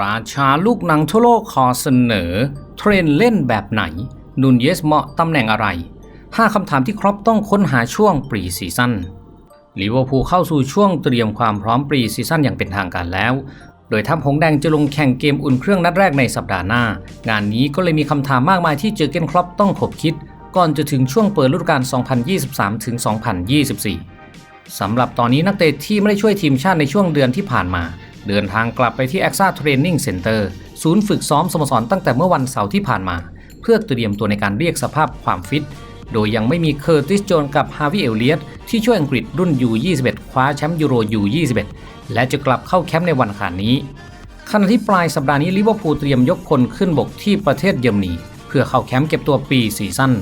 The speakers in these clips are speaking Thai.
ราชาลูกหนังทั่วโลกขอเสนอ เทรนเล่นแบบไหนนูนเยสเหมาะตำแหน่งอะไร 5 คำถามที่ครอปต้องค้นหาช่วงปรีซีซั่นลิเวอร์พูลเข้าสู่ช่วงเตรียมความพร้อมปรีซีซั่นอย่างเป็นทางการแล้ว โดยทัพหงแดงจะลงแข่งเกมอุ่นเครื่องนัดแรกในสัปดาห์หน้า งานนี้ก็เลยมีคำถามมากมายที่เจอเกนครอปต้องขบคิด ก่อนจะถึงช่วงเปิดฤดูกาล 2023-2024สำหรับตอนนี้นักเตะที่ไม่ได้ช่วยทีมชาติในช่วงเดือนที่ผ่านมา เดินทางกลับไปที่ AXA Training Center ศูนย์ฝึกซ้อมสโมสรตั้งแต่เมื่อวันเสาร์ที่ผ่านมา เพื่อเตรียมตัวในการเรียกสภาพความฟิต โดยยังไม่มีเคอร์ติสโจนกับฮาวิเอลเลียตที่ช่วยอังกฤษรุ่น U21 คว้าแชมป์ยูโร U21 และจะกลับเข้าแคมป์ในวันอังคารนี้ขณะที่ปลายสัปดาห์นี้ลิเวอร์พูลเตรียมยกพลขึ้นบกที่ประเทศเยอรมนีเพื่อเข้าแคมป์เก็บตัวปีซีซั่น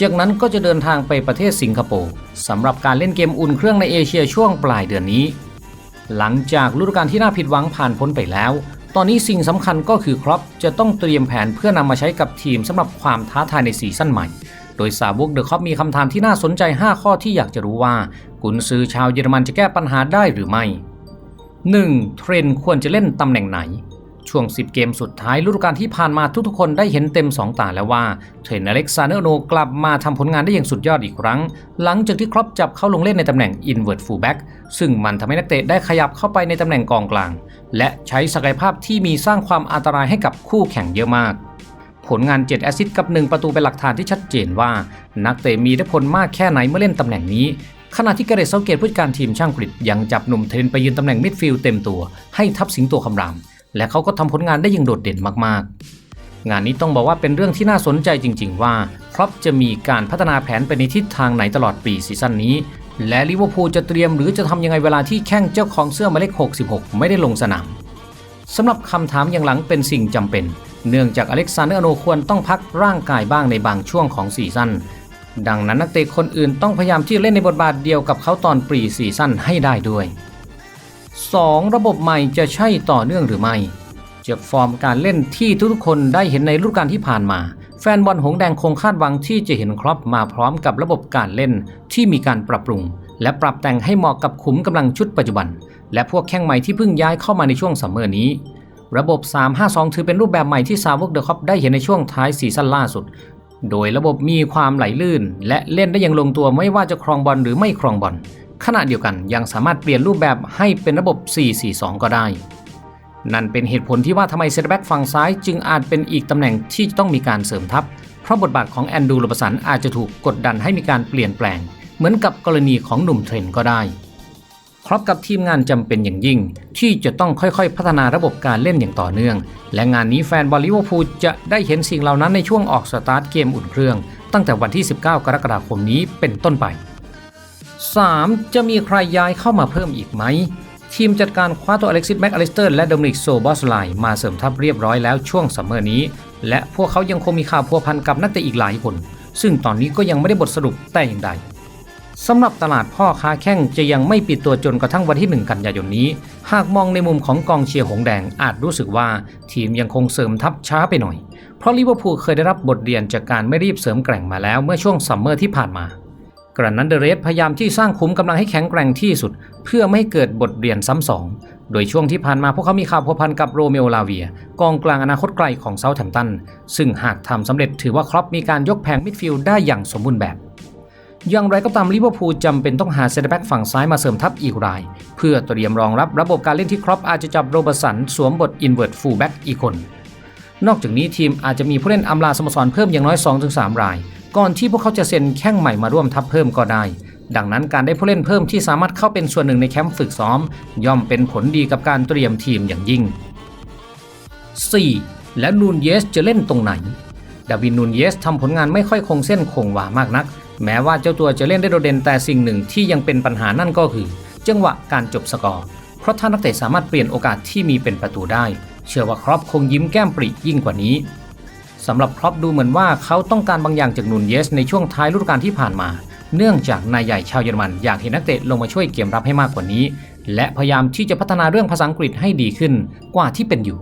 จากนั้นก็จะเดินทางไปประเทศสิงคโปร์สำหรับการเล่นเกมอุ่นเครื่องในเอเชียช่วงปลายเดือนนี้ หลังจากฤดูกาลที่น่าผิดหวังผ่านพ้นไปแล้ว ตอนนี้สิ่งสำคัญก็คือครอปจะต้องเตรียมแผนเพื่อนำมาใช้กับทีมสำหรับความท้าทายในซีซั่นใหม่ โดยสาวกเดอะครอปมีคำถามที่น่าสนใจ 5 ข้อที่อยากจะรู้ว่า กุนซือชาวเยอรมันจะแก้ปัญหาได้หรือไม่ 1. เทรนควรจะเล่นตำแหน่งไหนช่วง 10 เกมสุดท้ายฤดูกาลที่ผ่านมาทุกๆคนได้เห็นเต็ม 2 ตาแล้วว่า เทรนอเล็กซานเดอร์โนกลับมาทำผลงานได้อย่างสุดยอดอีกครั้ง หลังจากที่ครอปจับเข้าลงเล่นในตำแหน่ง invert fullback ซึ่งมันทำให้นักเตะได้ขยับเข้าไปในตำแหน่งกองกลาง และใช้ศักยภาพที่มีสร้างความอันตรายให้กับคู่แข่งเยอะมาก ผลงาน 7 แอสซิสต์กับ 1 ประตูเป็นหลักฐานที่ชัดเจนว่า นักเตะมีอิทธิพลมากแค่ไหนเมื่อเล่นตำแหน่งนี้ ขณะที่เกเรตเซาเกตผู้จัดการทีมช่างกฤษยังจับหนุ่มเทรนไปยืนตำแหน่งมิดฟิลด์เต็มตัว ให้ทับสิงโตคำราม และเขาก็ทำผลงานได้อย่างโดดเด่นมากๆงานนี้ต้องบอกว่าเป็นเรื่องที่น่าสนใจจริง ๆ ว่า ครอปจะมีการพัฒนาแผนไปในทิศทางไหนตลอดปีซีซั่นนี้ และลิเวอร์พูลจะเตรียมหรือจะทำยังไงเวลาที่แข้งเจ้าของเสื้อหมายเลข 66 ไม่ได้ลงสนามสำหรับคำถามอย่างหลังเป็นสิ่งจำเป็น เนื่องจากอเล็กซานเดอร์โนควรต้องพักร่างกายบ้างในบางช่วงของซีซั่นดังนั้นนักเตะคนอื่นต้องพยายามที่จะเล่นในบทบาทเดียวกับเขาตอนปรีซีซั่นให้ได้ด้วย 2. ระบบใหม่จะใช่ต่อเนื่องหรือไม่จากฟอร์มการเล่นที่ทุกๆคนได้เห็นในฤดูกาลที่ผ่านมา แฟนบอลหงแดงคงคาดหวังที่จะเห็นครอปมาพร้อมกับระบบการเล่นที่มีการปรับปรุง และปรับแต่งให้เหมาะกับขุมกำลังชุดปัจจุบัน และพวกแข้งใหม่ที่เพิ่งย้ายเข้ามาในช่วงซัมเมอร์นี้ ระบบ 352 ถือเป็นรูปแบบใหม่ที่ซาวกเดอะคอปได้เห็นในช่วงท้ายซีซั่นล่าสุด โดยระบบมีความไหลลื่น และเล่นได้อย่างลงตัวไม่ว่าจะครองบอลหรือไม่ครองบอลขณะเดียวกันยังสามารถเปลี่ยนรูปแบบให้เป็นระบบ 442 ก็ได้ นั่นเป็นเหตุผลที่ว่าทำไมเซนเตอร์แบ็กฝั่งซ้ายจึงอาจเป็นอีกตำแหน่งที่จะต้องมีการเสริมทัพ เพราะบทบาทของแอนดูโรบสันอาจจะถูกกดดันให้มีการเปลี่ยนแปลง เหมือนกับกรณีของหนุ่มเทรนก็ได้ครอบกับทีมงานจำเป็นอย่างยิ่ง ที่จะต้องค่อยๆ พัฒนาระบบการเล่นอย่างต่อเนื่อง และงานนี้แฟนบอลลิเวอร์พูลจะได้เห็นสิ่งเหล่านั้นในช่วงออกสตาร์ทเกมอุ่นเครื่อง ตั้งแต่วันที่ 19 กรกฎาคมนี้เป็นต้นไป 3. จะมีใครย้ายเข้ามาเพิ่มอีกไหม ทีมจัดการคว้าตัวอเล็กซิสแม็กอลิสเตอร์และโดมินิกโซบอสไลมาเสริมทัพเรียบร้อยแล้วช่วงซัมเมอร์นี้ และพวกเขายังคงมีข่าวพัวพันกับนักเตะอีกหลายคน ซึ่งตอนนี้ก็ยังไม่ได้บทสรุปแต่อย่างใดสำหรับตลาดพ่อค้าแข้งจะยังไม่ปิดตัวจนกระทั่งวันที่ 1 กันยายนนี้ หากมองในมุมของกองเชียร์หงแดงอาจรู้สึกว่าทีมยังคงเสริมทัพช้าไปหน่อย เพราะลิเวอร์พูลเคยได้รับบทเรียนจากการไม่รีบเสริมแกร่งมาแล้วเมื่อช่วงซัมเมอร์ที่ผ่านมา กระนั้นเดเรสพยายามที่สร้างขุมกำลังให้แข็งแกร่งที่สุด เพื่อไม่ให้เกิดบทเรียนซ้ำสอง โดยช่วงที่ผ่านมาพวกเขามีข่าวพัวพันกับโรเมโอลาเวีย กองกลางอนาคตไกลของเซาท์แธมป์ตัน ซึ่งหากทำสำเร็จถือว่าครอปมีการยกแผงมิดฟิลด์ได้อย่างสมบูรณ์แบบอย่างไรก็ตามลิเวอร์พูลจำเป็นต้องหาเซนเตอร์แบ็กฝั่งซ้ายมาเสริมทัพอีกราย เพื่อเตรียมรองรับระบบการเล่นที่ครอปอาจจะจับโรเบร์สันสวมบทอินเว r ร์ f ฟูลแบ็กอีกคน นอกจากนี้ทีมอาจจะมีผู้เล่นอำลาสโมสรเพิ่มอย่างน้อย 2-3 ราย ก่อนที่พวกเขาจะเซ็นแข้งใหม่มาร่วมทัพเพิ่มก็ได้ ดังนั้นการได้ผู้เล่นเพิ่มที่สามารถเข้าเป็นส่วนหนึ่งในแคมป์ฝึกซ้อม ย่อมเป็นผลดีกับการเตรียมทีมอย่างยิ่ง 4. และนูนเยสจะเล่นตรงไหนดาวินนูนเยสทำผลงานไม่ค่อยคงเส้นคงวามากนัก แม้ว่าเจ้าตัวจะเล่นได้โดดเด่นแต่สิ่งหนึ่งที่ยังเป็นปัญหานั่นก็คือ จังหวะการจบสกอร์ เพราะถ้านักเตะสามารถเปลี่ยนโอกาสที่มีเป็นประตูได้ เชื่อว่าครอปคงยิ้มแก้มปริยิ่งกว่านี้ สำหรับครอปดูเหมือนว่าเขาต้องการบางอย่างจากนูนเยส ในช่วงท้ายฤดูกาลที่ผ่านมา เนื่องจากนายใหญ่ชาวเยอรมันอยากเห็นนักเตะลงมาช่วยเกมรับให้มากกว่านี้ และพยายามที่จะพัฒนาเรื่องภาษาอังกฤษให้ดีขึ้นกว่าที่เป็นอยู่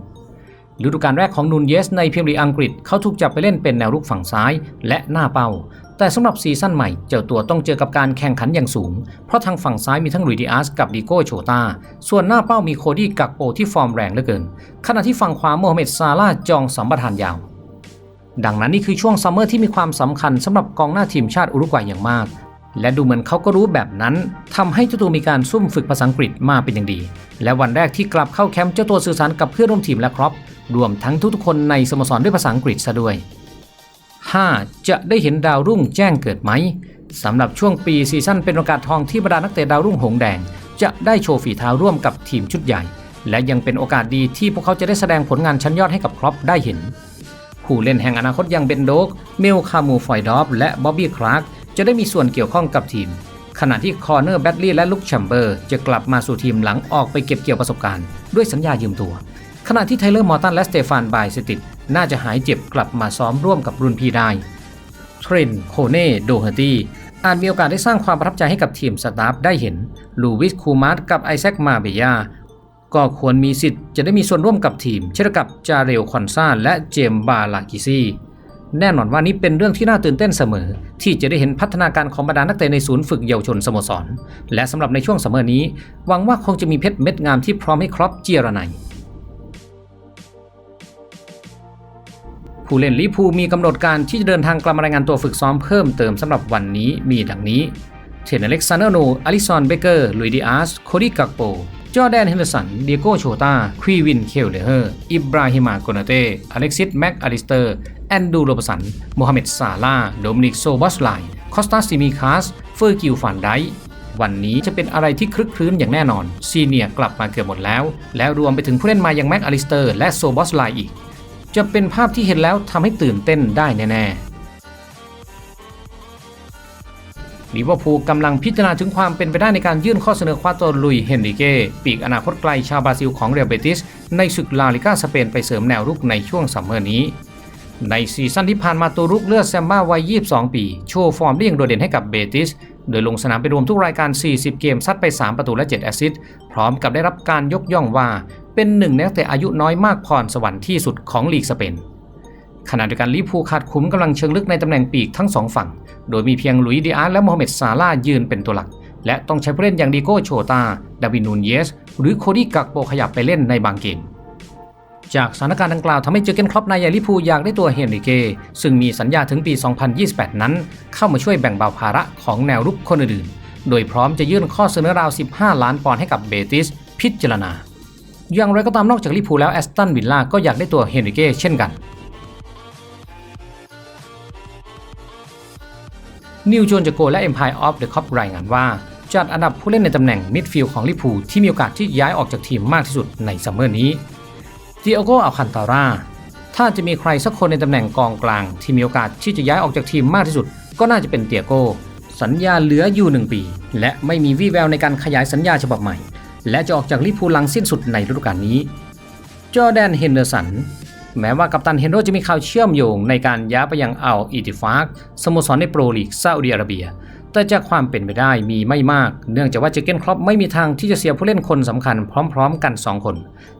ฤดูกาลแรกของนูนเยสในพรีเมียร์ลีกอังกฤษเขาถูกจับไปเล่นเป็นแนวรุกฝั่งซ้ายและหน้าเป้า แต่สำหรับซีซั่นใหม่เจ้าตัวต้องเจอกับการแข่งขันอย่างสูง เพราะทางฝั่งซ้ายมีทั้งลุยดิอาสกับดิโก้โชตาส่วนหน้าเป้ามีโคดี้กักโปที่ฟอร์มแรงเหลือเกิน ขณะที่ฝั่งขวาโมฮัมเหม็ดซาลาจองสัมปทานยาว ดังนั้นนี่คือช่วงซัมเมอร์ที่มีความสำคัญสำหรับกองหน้าทีมชาติอุรุกวัยอย่างมาก และดูเหมือนเขาก็รู้แบบนั้นทำให้เจ้าตัวมีการซุ่มฝึกภาษาอังกฤษมาเป็นอย่างดี และวันแรกที่กลับเข้าแคมป์เจ้าตัวสื่อสารกับเพื่อนร่วมทีมและครอปรวมทั้งทุกๆคนในสโมสรด้วยภาษาอังกฤษซะด้วย 5. จะได้เห็นดาวรุ่งแจ้งเกิดไหมสำหรับช่วงปีซีซั่นเป็นโอกาสทองที่บรรดานักเตะดาวรุ่งหงแดง จะได้โชว์ฝีเท้าร่วมกับทีมชุดใหญ่ และยังเป็นโอกาสดีที่พวกเขาจะได้แสดงผลงานชั้นยอดให้กับครอปได้เห็น ผู้เล่นแห่งอนาคตอย่างเบนโดก เมลคามูฟอยดอฟและบ๊อบบี้คลาร์กจะได้มีส่วนเกี่ยวข้องกับทีม ขณะที่คอร์เนอร์แบดลีย์และลุคแชมเบอร์จะกลับมาสู่ทีมหลังออกไปเก็บเกี่ยวประสบการณ์ด้วยสัญญายืมตัว ขณะที่ไทเลอร์มอร์ตันและสเตฟานไบเซติดน่าจะหายเจ็บกลับมาซ้อมร่วมกับรุ่นพี่ได้เทรนโคเน่โดเฮอร์ตี้อาจมีโอกาสได้สร้างความประทับใจให้กับทีมสตาฟได้เห็นลูวิสคูมาร์ตกับไอแซคมาเบียา ก็ควรมีสิทธิ์จะได้มีส่วนร่วมกับทีม เช่นกับจาเรลคอนซาและเจมบาลากิซีแน่นอนว่านี้เป็นเรื่องที่น่าตื่นเต้นเสมอ ที่จะได้เห็นพัฒนาการของบรรดานักเตะในศูนย์ฝึกเยาวชนสโมสร และสำหรับในช่วงเสมอนี้ หวังว่าคงจะมีเพชรเม็ดงามที่พร้อมให้ครอปเจียระไนผู้เล่นลิพูมีกำหนดการที่จะเดินทางกลับมารายงานตัวฝึกซ้อมเพิ่มเติมสำหรับวันนี้มีดังนี้ เทนอเล็กซานเดอร์โนอลิซอนเบเกอร์ลุยดิอาส โคดีกักโป จอแดนเฮนเดอร์สันเดียโกโชตาควีวินเคลเดเฮอร์อิบราฮิมาโกนาเตอเล็กซิสแม็กอลิสเตอร์ แอนดูโรบสันโมฮัมเหม็ดซาลาโดมินิกโซบอสไลคอสตาซิมิคาสเฟอร์กิลฟันไดวันนี้จะเป็นอะไรที่คลึกคลื้นอย่างแน่นอน ซีเนียกลับมาเกือบหมดแล้ว แล้วรวมไปถึงผู้เล่นมาอย่างแม็กอลิสเตอร์และโซบอสไลอีก จะเป็นภาพที่เห็นแล้วทำให้ตื่นเต้นได้แน่ๆ ลิเวอร์พูลกำลังพิจารณาถึงความเป็นไปได้ในการยื่นข้อเสนอคว้าตัวลุยเฮนริเก้ปีกอนาคตไกลชาวบราซิลของเรอัลเบติส ในศึกลาลิกาสเปนไปเสริมแนวรุกในช่วงซัมเมอร์นี้ ในซีซั่นที่ผ่านมาตัวรุกเลือดแซมบ้าวัย 22 ปี โชว์ฟอร์มได้อย่างโดดเด่นให้กับเบติส โดยลงสนามไปรวมทุกรายการ 40 เกมซัดไป 3 ประตูและ 7 แอสซิสต์พร้อมกับได้รับการยกย่องว่า เป็นหนึ่งในนักเตะอายุน้อยมากพรสวรรค์ที่สุดของลีกสเปน ขณะเดียวกันลิพูขาดขุมกำลังเชิงลึกในตำแหน่งปีกทั้งสองฝั่ง โดยมีเพียงลุยดิอาร์และโมฮัมเหม็ดซาลาห์ยืนเป็นตัวหลัก และต้องใช้ผู้เล่นอย่างดิโก้โชตา ดาวินูนเยส หรือโคดี้กักโปขยับไปเล่นในบางเกม จากสถานการณ์ดังกล่าวทำให้เจอเกนครอปนายใหญ่ลิพูอยากได้ตัวเฮนริเก ซึ่งมีสัญญาถึงปี 2028 นั้น เข้ามาช่วยแบ่งเบาภาระของแนวรุกคนอื่นๆ โดยพร้อมจะยื่นข้อเสนอราว 15 ล้านปอนด์ให้กับเบติสพิจารณาอย่างไรก็ตามนอกจากลิพูแล้วแอสตันวิลล่าก็อยากได้ตัวเฮนริเกเช่นกัน นิวโจนจโกและ Empire of the Cop รายงานว่า จัดอันดับผู้เล่นในตำแหน่งมิดฟิลด์ของลิพูที่มีโอกาสที่ย้ายออกจากทีมมากที่สุดในซัมเมอร์นี้ดิโอโกอัลคันตาราถ้าจะมีใครสักคนในตำแหน่งกองกลาง ที่มีโอกาสที่จะย้ายออกจากทีมมากที่สุด ก็น่าจะเป็นเตียโก สัญญาเหลืออยู่ 1 ปี และไม่มีวี่แววในการขยายสัญญาฉบับใหม่ และจะออกจากลิพูลหลังสิ้นสุดในฤดูกาลนี้ จอแดนเฮนเดอร์สัน แม้ว่ากัปตันเฮนโรจะมีข่าวเชื่อมโยงในการย้ายไปยังอัลอิติฟากสโมสรในโปรลีกซาอุดิอาระเบีย แต่จากความเป็นไปได้มีไม่มาก เนื่องจากว่าเจเกนครอปไม่มีทางที่จะเสียผู้เล่นคนสำคัญพร้อมๆ กัน 2 คน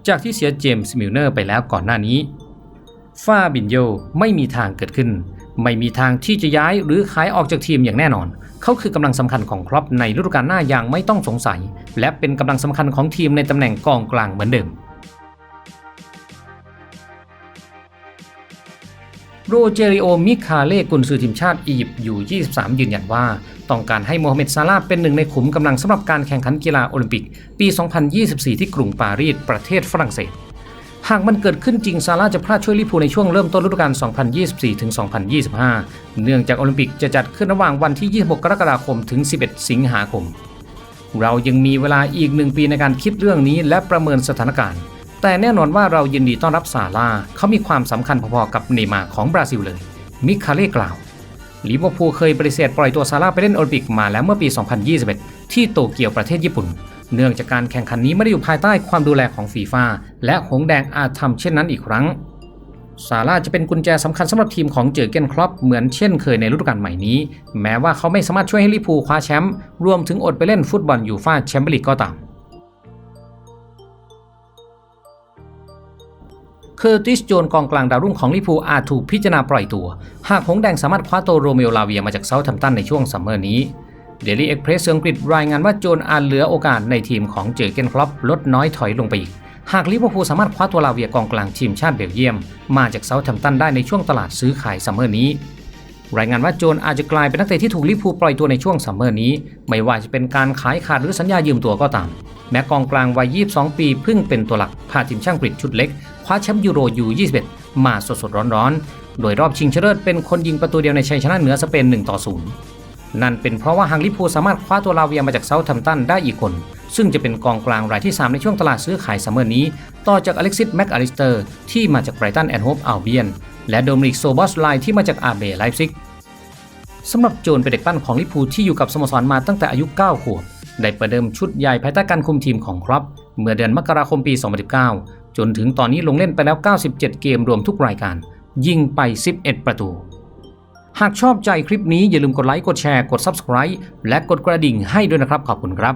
จากที่เสียเจมส์มิลเนอร์ไปแล้วก่อนหน้านี้ฟาบินโยไม่มีทางเกิดขึ้น ไม่มีทางที่จะย้ายหรือขายออกจากทีมอย่างแน่นอน เขาคือกำลังสำคัญของครอปในฤดูกาลหน้าอย่างไม่ต้องสงสัย และเป็นกำลังสำคัญของทีมในตำแหน่งกองกลางเหมือนเดิม โรเจริโอ มิคาเล่กุนซือทีมชาติอียิปต์อยู่ 23 ยืนยันว่า ต้องการให้โมฮัมเหม็ดซาลาห์เป็นหนึ่งในขุมกำลังสำหรับการแข่งขันกีฬาโอลิมปิก ปี 2024 ที่กรุงปารีสประเทศฝรั่งเศส หากมันเกิดขึ้นจริงซาร่าห์จะพลาดช่วยลิเวอร์พูในช่วงเริ่มต้นฤดูกาล 2024-2025 เนื่องจากโอลิมปิกจะจัดขึ้นระหว่างวันที่ 26 กรกฎาคมถึง 11 สิงหาคม เรายังมีเวลาอีกหนึ่งปีในการคิดเรื่องนี้และประเมินสถานการณ์ แต่แน่นอนว่าเรายินดีต้อนรับซาร่าเขามีความสำคัญพอๆกับเนย์มาร์ของบราซิลเลย มิคาเล่กล่าวลิเวอร์พูลเคยปฏิเสธปล่อยตัวซาร่าไปเล่นโอลิมปิกมาแล้วเมื่อปี 2021 ที่โตเกียวประเทศญี่ปุ่น เนื่องจากการแข่งขันนี้ไม่ได้อยู่ภายใต้ความดูแลของฟีฟ่าและหงแดงอาจทำเช่นนั้นอีกครั้งซาร่าจะเป็นกุญแจสำคัญสำหรับทีมของเจอเกนครอปเหมือนเช่นเคยในฤดูกาลใหม่นี้ แม้ว่าเขาไม่สามารถช่วยให้ลิเวอร์พูลคว้าแชมป์รวมถึงอดไปเล่นฟุตบอลยูฟ่าแชมเปี้ยนลีกก็ตาม เคอร์ติสโจนกองกลางดาวรุ่งของลิพูอาจถูกพิจารณาปล่อยตัว หากหงแดงสามารถคว้าตัวโรเมโอลาเวียมาจากเซาท์แฮมป์ตันในช่วงซัมเมอร์นี้เดลี่เอ็กเพรสอังกฤษรายงานว่าโจนอาจเหลือโอกาสในทีมของเจอเกนคลอปลดน้อยถอยลงไปอีก หากลิเวอร์พูลสามารถคว้าตัวลาเวียกองกลางทีมชาติเบลเยียม มาจากเซาท์แฮมป์ตันได้ในช่วงตลาดซื้อขายซัมเมอร์นี้ รายงานว่าโจนอาจจะกลายเป็นนักเตะที่ถูกลิเวอร์พูลปล่อยตัวในช่วงซัมเมอร์นี้ ไม่ว่าจะเป็นการขายขาดหรือสัญญายืมตัวก็ตาม แม้กองกลางวัย 22 ปีเพิ่งเป็นตัวหลักพาทีมช่างกรีกชุดเล็ก ว้าแชมป์ยูโรยู21 มาสดๆร้อนๆ โดยรอบชิงชนะเลิศเป็นคนยิงประตูเดียวในชัยชนะเหนือสเปน1ต่อ0นั่นเป็นเพราะว่าหากลิพูสามารถคว้าตัวลาเวียมาจากเซาท์แฮมตันได้อีกคน ซึ่งจะเป็นกองกลางรายที่ 3 ในช่วงตลาดซื้อขายซัมเมอร์นี้ ต่อจากอเล็กซิสแม็กอลิสเตอร์ที่มาจากไบรตันแอนด์โฮปอัลเบียนและโดมินิกโซบอสไลที่มาจากอาเบไลฟ์ซิกสำหรับโจนเป็นเด็กปั้นของลิพูที่อยู่กับสโมสรมาตั้งแต่อายุ 9 ขวบ ได้ประเดิมชุดใหญ่ภายใต้การคุมทีมของครับ เมื่อเดือนมกราคมปี 2019 จนถึงตอนนี้ลงเล่นไปแล้ว 97 เกมรวมทุกรายการ ยิงไป 11 ประตู หากชอบใจคลิปนี้อย่าลืมกดไลค์ กดแชร์ กด Subscribe และกดกระดิ่งให้ด้วยนะครับ ขอบคุณครับ